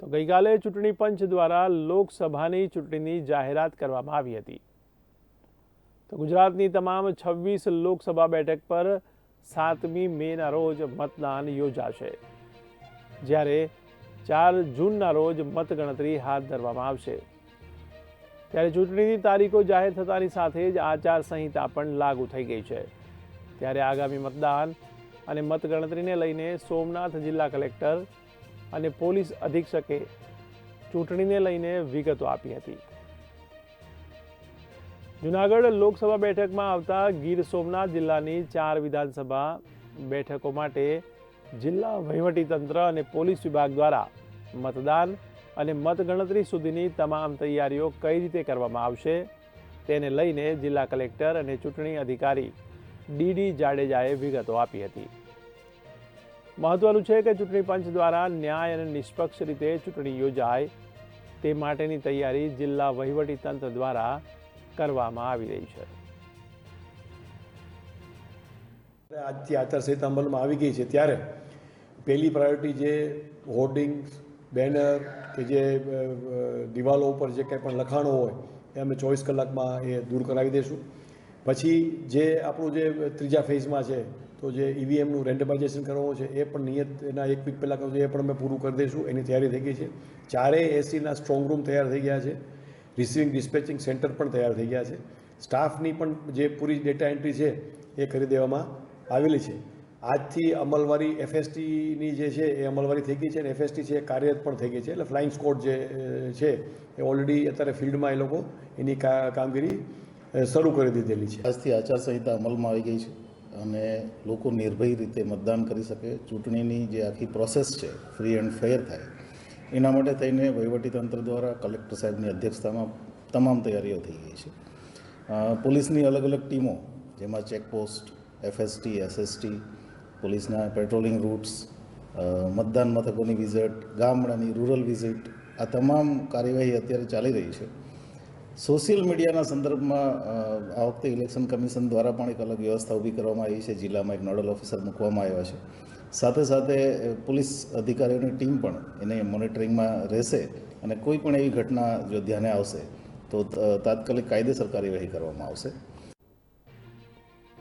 તો ગઈકાલે ચૂંટણી પંચ દ્વારા લોકસભાની ચૂંટણીની જાહેરાત કરવામાં આવી હતી. તો ગુજરાતની તમામ છવ્વીસ લોકસભા બેઠક પર સાતમી મેના રોજ મતદાન યોજાશે. જ્યારે ચાર જૂનના રોજ મતગણતરી હાથ ધરવામાં આવશે. ત્યારે ચૂંટણીની તારીખો જાહેર થતાની સાથે જ આચાર સંહિતા પણ લાગુ થઈ ગઈ છે. ત્યારે આગામી મતદાન અને મતગણતરીને લઈને સોમનાથ જિલ્લા કલેક્ટર અને પોલીસ અધિક્ષકે ચૂંટણીને લઈને વિગતો આપી હતી. જુનાગઢ લોકસભા બેઠકમાં આવતા ગીર સોમનાથ જિલ્લાની ચાર વિધાનસભા બેઠકો માટે જિલ્લા વહીવટીતંત્ર અને પોલીસ વિભાગ દ્વારા મતદાન અને મતગણતરી સુધીની તમામ તૈયારીઓ કઈ રીતે કરવામાં આવશે તેને લઈને જિલ્લા કલેક્ટર અને ચૂંટણી અધિકારી ડીડી જાડેજાએ વિગતો આપી હતી. મહત્વનું છે કે ચૂંટણી પંચ દ્વારા ન્યાય અને નિષ્પક્ષ રીતે ચૂંટણી યોજાય તે માટેની તૈયારી જિલ્લા વહીવટી તંત્ર દ્વારા કરવામાં આવી રહી છે. આજથી આચારસંહિતા અમલમાં આવી ગઈ છે ત્યારે પહેલી પ્રાયોરિટી જે હોર્ડિંગ્સ, બેનર કે જે દિવાલો ઉપર જે કંઈ પણ લખાણો હોય એ અમે ચોવીસ કલાકમાં એ દૂર કરાવી દઈશું પછી જે આપણું જે ત્રીજા ફેઝમાં છે, તો જે ઈવીએમનું રેન્ડમાઇઝેશન કરવાનું છે, એ પણ નિયત એના એક વીક પહેલાં કરવું એ પણ અમે પૂરું કરી દઈશું, એની તૈયારી થઈ ગઈ છે. ચારેય એસીના સ્ટ્રોંગ રૂમ તૈયાર થઈ ગયા છે. રિસીવિંગ ડિસ્પેચિંગ સેન્ટર પણ તૈયાર થઈ ગયા છે. સ્ટાફની પણ જે પૂરી ડેટા એન્ટ્રી છે, એ કરી દેવામાં આવેલી છે. આજથી અમલવારી એફએસટીની જે છે, એ અમલવારી થઈ ગઈ છે અને એફએસટી છે, એ કાર્યરત પણ થઈ ગઈ છે. એટલે ફ્લાઇંગ સ્કોડ જે છે, એ ઓલરેડી અત્યારે ફિલ્ડમાં એ લોકો એની કામગીરી શરૂ કરી દીધેલી છે. આજથી આચારસંહિતા અમલમાં આવી ગઈ છે અને લોકો નિર્ભય રીતે મતદાન કરી શકે. ચૂંટણીની જે આખી પ્રોસેસ છે ફ્રી એન્ડ ફેર થાય, એના માટે થઈને વહીવટીતંત્ર દ્વારા કલેક્ટર સાહેબની અધ્યક્ષતામાં તમામ તૈયારીઓ થઈ ગઈ છે. પોલીસની અલગ અલગ ટીમો, જેમાં ચેકપોસ્ટ એફએસટી એસએસટી પોલીસના પેટ્રોલિંગ રૂટ્સ મતદાન મથકોની વિઝિટ ગામડાની રૂરલ વિઝિટ આ તમામ કાર્યવાહી અત્યારે ચાલી રહી છે. સોશિયલ મીડિયાના સંદર્ભમાં આ વખતે ઇલેક્શન કમિશન દ્વારા પણ એક અલગ વ્યવસ્થા ઊભી કરવામાં આવી છે. જિલ્લામાં એક નોડલ ઓફિસર મૂકવામાં આવ્યા છે. સાથે સાથે પોલીસ અધિકારીઓની ટીમ પણ એને મોનિટરિંગમાં રહેશે અને કોઈ પણ એવી ઘટના જો ધ્યાને આવશે તો, તાત્કાલિક કાયદેસર કાર્યવાહી કરવામાં આવશે.